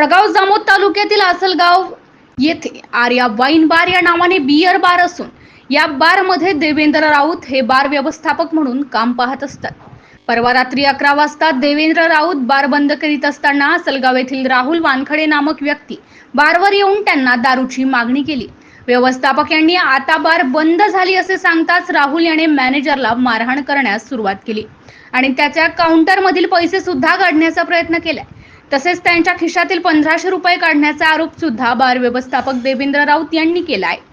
जळगाव जामोद तालुक्यातील आसलगाव येथे आर्या वाईन बार या नावाने बियर बार असून या बारमध्ये देवेंद्र राऊत हे बार व्यवस्थापक म्हणून काम पाहत असतात. परवा रात्री अकरा वाजता देवेंद्र राऊत बार बंद करीत असताना असलगाव येथील राहुल वानखडे नामक व्यक्ती बारवर येऊन त्यांना दारूची मागणी केली. व्यवस्थापक यांनी आता बार बंद झाली असे सांगताच राहुल याने मॅनेजरला मारहाण करण्यास सुरुवात केली आणि त्याच्या काउंटरमधील पैसे सुद्धा काढण्याचा प्रयत्न केला तसेच त्यांच्या खिशातील पंधराशे रुपये काढण्याचा आरोप सुद्धा बार व्यवस्थापक देवेंद्र राऊत यांनी केला आहे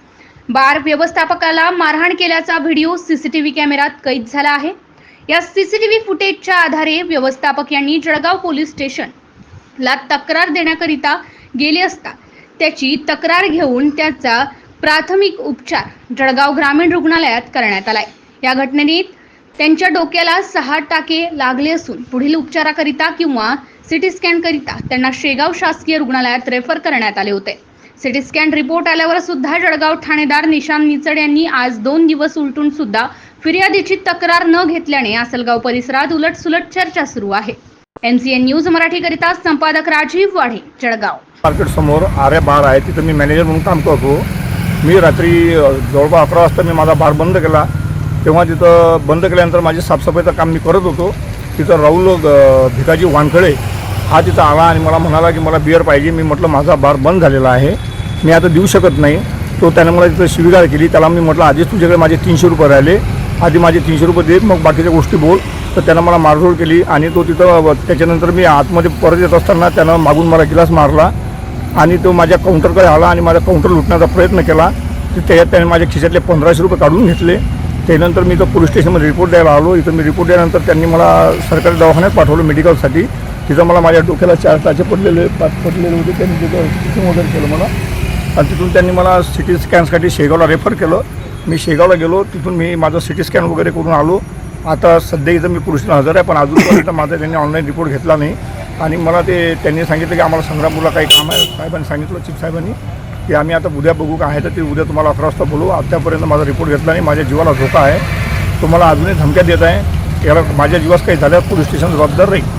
बार व्यवस्थापकाला मारहाण केल्याचा व्हिडिओ सीसीटीव्ही कॅमेऱ्यात कैद झाला आहे. या सीसीटीव्ही फुटेजच्या आधारे व्यवस्थापक यांनी जळगाव पोलीस स्टेशनला तक्रार देण्याकरिता गेले असता त्याची तक्रार घेऊन त्याचा प्राथमिक उपचार जळगाव ग्रामीण रुग्णालयात करण्यात आलाय. या घटनेत त्यांच्या डोक्याला सहा टाके लागले असून पुढील उपचाराकरिता किंवा सिटी स्कॅन करिता त्यांना शेगाव शासकीय रुग्णालयात रेफर करण्यात आले होते. सिटी स्कॅन रिपोर्ट आल्यावर सुद्धा जळगाव ठाणेदार निशांत निचड यांनी आज दोन दिवस उलटून सुद्धा फिर्यादीची तक्रार न घेतल्याने आसलगाव परिसरात उलटसुलट चर्चा सुरू आहे. एमसीएन न्यूज मराठी करिता संपादक राजीव वाढे जळगाव. मार्केट समोर आरे बार आहे तिथं मी मॅनेजर म्हणून काम करतो. मी रात्री जवळपास अकरा वाजता मी माझा बार बंद केला. तेव्हा तिथं बंद केल्यानंतर माझी साफसफाईचं काम मी करत होतो. तिथं राहुल भिकाजी वानखळे हा तिथं आला आणि मला म्हणाला की मला बिअर पाहिजे. मी म्हटलं माझा बार बंद झालेला आहे. मी आता देऊ शकत नाही. तो त्याने मला तिथं स्वीकार केली. त्याला मी म्हटलं आधीच तुझ्याकडे माझे तीनशे रुपये राहिले. आधी माझे तीनशे रुपये दे मग बाकीच्या गोष्टी बोल. तर त्यानं मला मारझोड केली आणि तो तिथं त्याच्यानंतर मी आतमध्ये परत येत असताना त्यानं मागून मला गिलास मारला आणि तो माझ्या काउंटरकडे आला आणि माझा काउंटर लुटण्याचा प्रयत्न केला. तर त्याच्यात त्याने माझ्या खिशातले पंधराशे रुपये काढून घेतले. त्यानंतर मी तो पोलीस स्टेशनमध्ये रिपोर्ट द्यायला आलो. इथं मी रिपोर्ट दिल्यानंतर त्यांनी मला सरकारी दवाखान्यात पाठवलं मेडिकलसाठी. तिथं मला माझ्या डोक्याला चार टाचे पडलेले पडलेले होते. त्यांनी तिथं तिथून वगैरे केलं मला. आणि तिथून त्यांनी मला सिटी स्कॅनसाठी शेगावला रेफर केलं. मी शेगावला गेलो. तिथून मी माझं सिटी स्कॅन वगैरे करून आलो. आता सध्या इथं मी पुरुषला हजर आहे पण अजूनपर्यंत माझा त्यांनी ऑनलाईन रिपोर्ट घेतला नाही. आणि मला ते त्यांनी सांगितलं की आम्हाला संग्रामपूरला काही काम आहे. साहेबांनी सांगितलं चिफ साहेबांनी. की आम्ही आता उद्या बघू काय आहे तर ते उद्या तुम्हाला अकरा वाजता बोलू. आत्तापर्यंत माझा रिपोर्ट घेतला नाही. माझ्या जीवाला धोका आहे. तुम्हाला अजूनही धमक्या देत आहे. याला माझ्या जीवास काही झाल्यास पोलीस स्टेशन जबाबदार राहील.